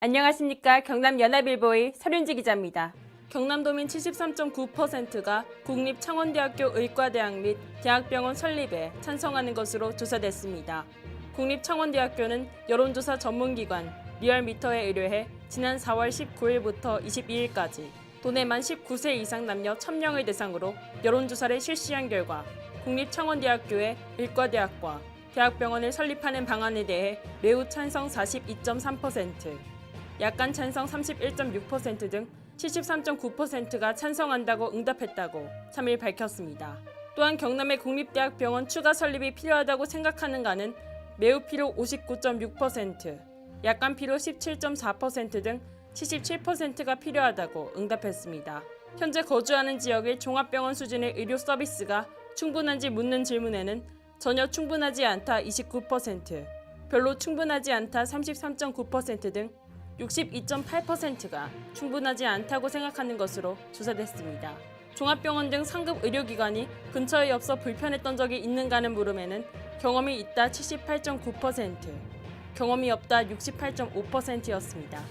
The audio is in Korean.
안녕하십니까. 경남 연합일보의 설윤지 기자입니다. 경남도민 73.9%가 국립 창원대학교 의과대학 및 대학병원 설립에 찬성하는 것으로 조사됐습니다. 국립창원대학교는 여론조사 전문기관 리얼미터에 의뢰해 지난 4월 19일부터 22일까지 도내 만 19세 이상 남녀 1000명을 대상으로 여론조사를 실시한 결과 국립창원대학교의 의과대학과 대학병원을 설립하는 방안에 대해 매우 찬성 42.3%, 약간 찬성 31.6%등 73.9%가 찬성한다고 응답했다고 3일 밝혔습니다. 또한 경남의 국립대학병원 추가 설립이 필요하다고 생각하는가는 매우 필요 59.6%, 약간 필요 17.4%등 77%가 필요하다고 응답했습니다. 현재 거주하는 지역의 종합병원 수준의 의료 서비스가 충분한지 묻는 질문에는 전혀 충분하지 않다 29%, 별로 충분하지 않다 33.9%등 62.8%가 충분하지 않다고 생각하는 것으로 조사됐습니다. 종합병원 등 상급 의료기관이 근처에 없어 불편했던 적이 있는가는 물음에는 경험이 있다 78.9%, 경험이 없다 68.5%였습니다.